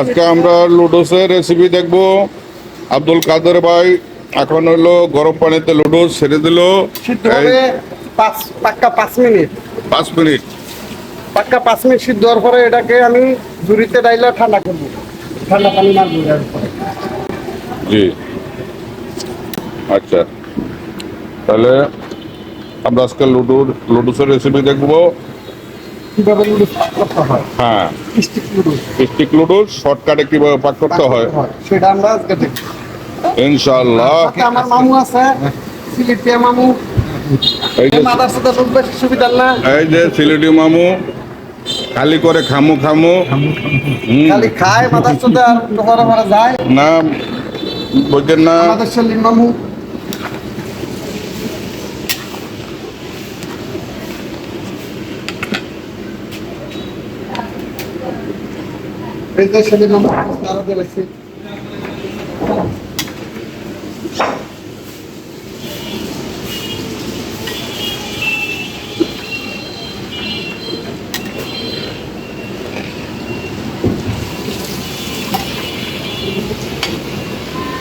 আজকে আমরা লুডোসের রেসিপি দেখব। আব্দুল কাদের ভাই এখন হলো গরম পানিতে লুডোস ছেড়ে দিল। পাক্কা পাঁচ মিনিট। পাঁচ মিনিট। পাক্কা পাঁচ মিনিট সিদ্ধ হওয়ার পরে এটাকে আমি ঝুড়িতে ডাইলে ঠান্ডা করব ঠান্ডা পানি মারবো জি। আচ্ছা। তাহলে আমরা আজকে লুডোর লুডোসের রেসিপি দেখব। কীভাবে লুডুস পাক করতে হয়? হ্যাঁ। স্টিক লুডোস শর্টকাটে কীভাবে পাক করতে হয়? সেটা আমরা আজকে দেখব। ইনশাআল্লাহ। আমার মামু আছে সিলেটিয়া মামু। এই যে মাদারসাতে খুব বেশি সুবিধা না। এই যে সিলেটি মামু খালি করে খামু খামু। খালি খায় মাদারসাতে আর ঘরে ঘরে যায়। না বলছেন না। আমাদের সেলিম মামু। যে সেলিম মামু তারা দিয়েছে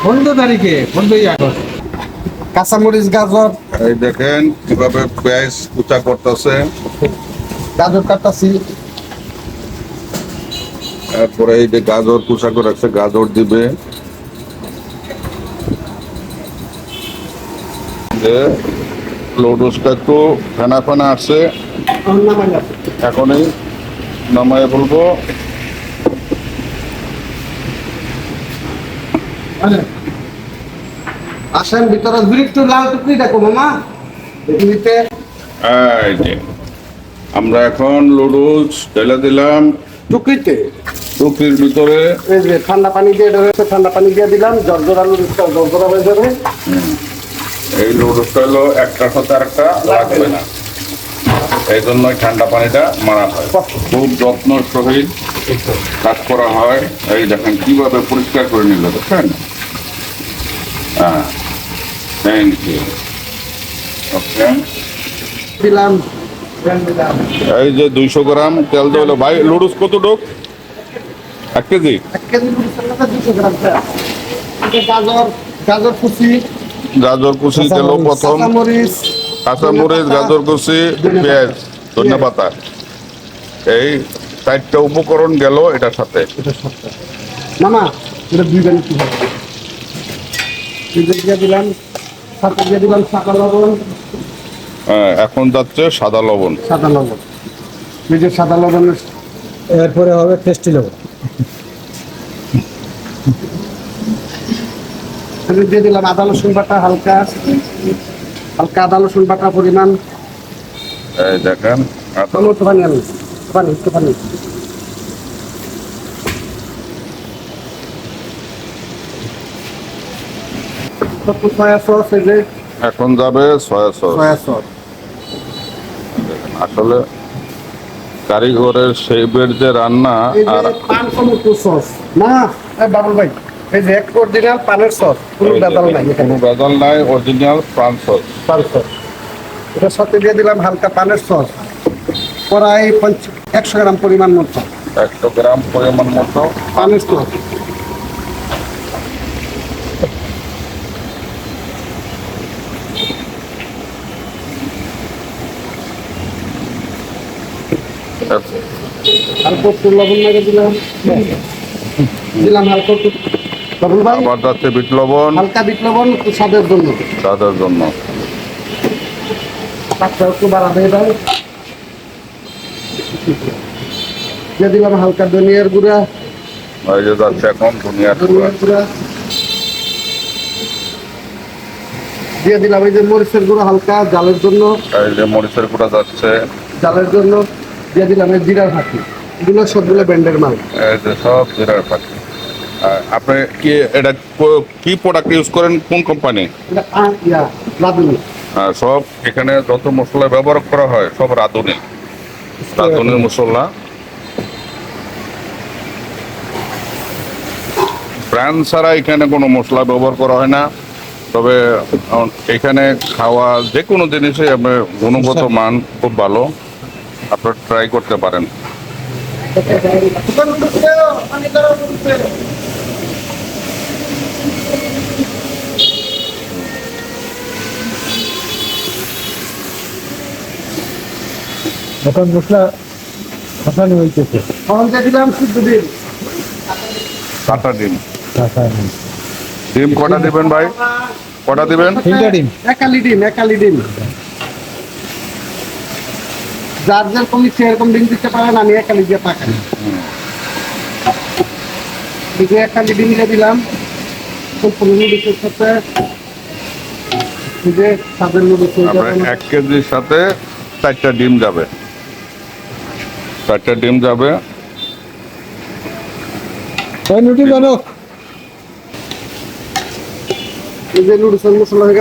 পনেরো তারিখে পনেরোই আগস্ট। কাঁচামরিচ গাজর। এই দেখেন কীভাবে পেঁয়াজ কুচা করতেছে। গাজর কাটাছি তারপরে এই যে গাজর কুচা করে রাখছে গাজর দিবে। একটু ফেনা ফেনা আসছে এখনই নামায় বলব আসেন ভিতরে একটু লাল টুকরি দেখো মামা। আমরা এখন লুডুস ঢেলে দিলাম। টুকরিতে। টুকরির ভিতরে এই যে ঠান্ডা পানি দিয়ে রয়েছে ঠান্ডা পানি দিয়ে দিলাম জর্জরা আলু জর্জরা হয়ে যাবে। এই লুডুসটা হলো একটার সাথে আরেকটা লাগবে না। এই জন্যই ঠান্ডা পানিটা মারা হয়। খুব যত্ন সহিত কাজ করা হয়। এই দেখেন কীভাবে পরিষ্কার করে নিল দেখেন? হ্যাঁ থ্যাংক ইউ ওকে দিলাম এই যে দুইশো গ্রাম তেল দিলো ভাই লুডুস কত ডোক? এক কেজি? এক কেজি দুশো গ্রাম গাজর গাজর কুচি গাজর কুচি দিল প্রথম। কাঁচামরিচ কাঁচামরিচ গাজর কুচি পেঁয়াজ ধনে পাতা। এই চারটা উপকরণ গেল এটার সাথে। এটা সত্য মামা এটা দুই গানি কি দিয়ে দিলাম সাথে দিয়ে দিলাম সাদা লবণ। হ্যাঁ, এখন যাচ্ছে সাদা লবণ। সাদা লবণ। সাদা লবণের এরপরে হবে টেস্টি লবণ। আমি দিয়ে দিলাম আদা রসুন বাটা হালকা হালকা আদা রসুন বাটা পরিমাণ। এই দেখেন একটু পানি আনি পানি একটু পানি সয়া সস এই যে? এখন যাবে সয়া সস সয়া সস আসলে কারিগরের শেফের যে রান্না আর পান টমেটো সস। না বাবুল ভাই এই যে অরিজিনাল পানের সস কোনো বেদাল নাই কোনো এখানে বেদাল নাই অরিজিনাল পান সস। পান সস। এটার সাথে দিয়ে দিলাম হালকা পানের সস। প্রায় একশো গ্রাম পরিমাণ মতো। একশো গ্রাম পরিমাণ মতো পানের সস। লবণ দিলাম। দিলাম হালকা একটু বাবুল ভাই আবার যাচ্ছে বিট লবণ। হালকা বিট লবণ স্বাদের জন্য। তাদের জন্য। পাঁচটা একটু বাড়াবে এবার। দিয়ে দিলাম হালকা ধনিয়ার গুঁড়া। এই যে যাচ্ছে এখন দুনিয়ার। ধনিয়ার গুঁড়া। দিয়ে দিলাম এই যে মরিচের গুঁড়া হালকা জালের জন্য। এই যে মরিচের গুঁড়া যাচ্ছে। জালের জন্য। দিয়ে দিলাম জিরার ফাঁকি। এগুলো সবগুলো ব্যান্ডের মাল। সব জিরার পাখি আপনি কি এটা কো- প্রোডাক্ট ইউজ করেন? কোন কোম্পানি সব এখানে যত মশলা ব্যবহার করা হয় সব রাঁধুনি। রাঁধুনির মশলা। ব্র্যান্ড ছাড়া এখানে কোনো মশলা ব্যবহার করা হয় না। তবে এখানে খাওয়া যে কোনো জিনিসই আপনার গুণগত মান খুব ভালো। আপনার ট্রাই করতে পারেন। এখন মশলা খসানো হইতেছে। দিয়ে দিলাম সিদ্ধ ডিম। কাটা ডিম। খসানো। ডিম কটা দিবেন ভাই? কটা দিবেন? তিনটা ডিম। একালি ডিম একালি ডিম। যার যেরকম ইচ্ছে এরকম ডিম দিতে পারেন আমি একালি দিয়ে পাকাই একালি ডিম দিয়ে দিলাম সাথে। যে সাদের নুডলস এক কেজির সাথে চারটা ডিম যাবে। চারটা ডিম যাবে। নুডলসের হয়ে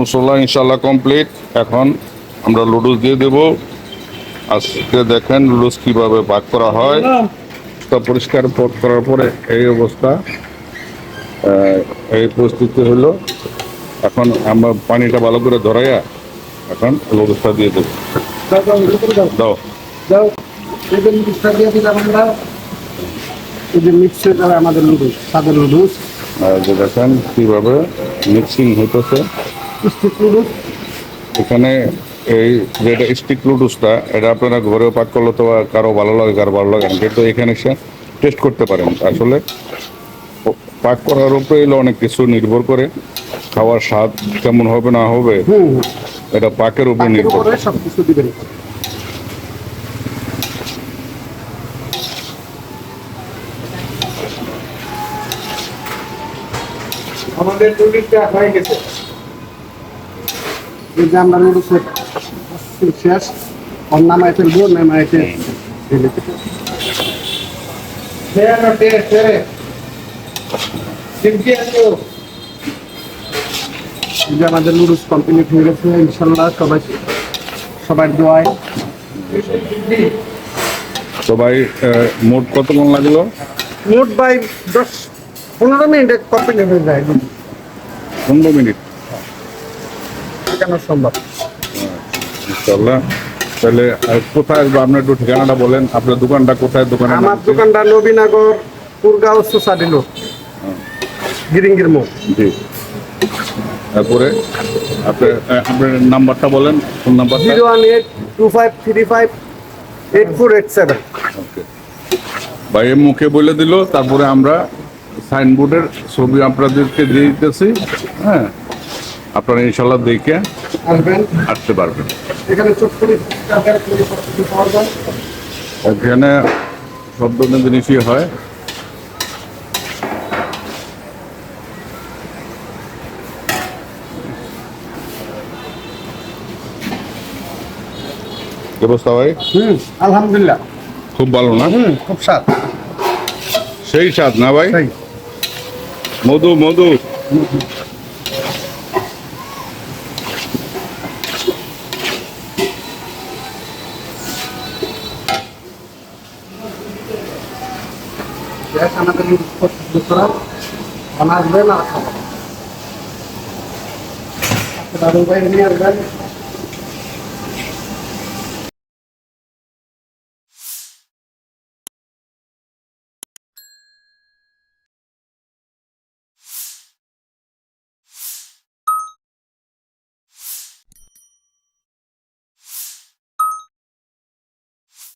মশলা ইনশাল্লাহ কমপ্লিট। এখন আমরা লুডুস দিয়ে দেব। আজকে দেখেন লুডুস কীভাবে ভাগ করা হয়। তা পরিষ্কার করার পরে এই অবস্থা এই পরিস্থিতি হলো এখন আমরা পানিটা ভালো করে ধরাইয়া এখন লুডুসটা দিয়ে দেবো। দাও। দাও। দিয়ে দিলাম আমরা। এই যে আমাদের সাদের নুডলস যে দেখেন কীভাবে মিক্সিং হইতেছে। এখানে এই যেটা স্টিক লুডুসটা এটা আপনারা ঘরেও পাক করলে তো কারও ভালো লাগে কারও ভালো লাগে না। কিন্তু এখানে সে টেস্ট করতে পারেন। আসলে পাক করার উপরে এলো অনেক কিছু নির্ভর করে খাওয়ার স্বাদ কেমন হবে না হবে। এটা পাকের উপরে নির্ভর করে। দিবেন। আমাদের নুডলসটা হয়ে গেছে। এই যে আমরা নুডলসের শেষ ওর ফেলব আমাদের নুডলস কমপ্লিট হয়ে গেছে ইনশাল্লাহ সবাই সবার দোয়ায়। তো ভাই মোট কতক্ষণ লাগল? মোট বাই দশ পনেরো মিনিট কমপ্লিট হয়ে যায়। পনেরো মিনিট। কেন সম্ভব? ইনশাল্লাহ তাহলে কোথায় আসব আপনার একটু ঠিকানাটা বলেন আপনার দোকানটা কোথায় দোকানে আমার দোকানটা নবীনগর পুরগাঁও সোসাইটিলো গিরিঙ্গির মোড়। জি। তারপরে আপনার আপনার নাম্বারটা বলেন ফোন নাম্বারটা। Zero one eight two five three five eight four eight seven. Okay. ভাই মুখে বলে দিল তারপরে আমরা সাইনবোর্ডের ছবি আপনাদেরকে দিয়ে দিতেছি হ্যাঁ। আপনারা ইনশাল্লাহ দেখে আসবেন। আসতে পারবেন। এখানে এখানে সব ধরনের জিনিসই হয়। অবস্থা ভাই? হুম আলহামদুলিল্লাহ। খুব ভালো না? হুম খুব স্বাদ। সেই স্বাদ না ভাই? মধু মধু। গ্যাস আমাদের পছন্দ করা এখন আসবেন আর খাবেন আচ্ছা, দাদু ভাই নিয়ে আসবেন।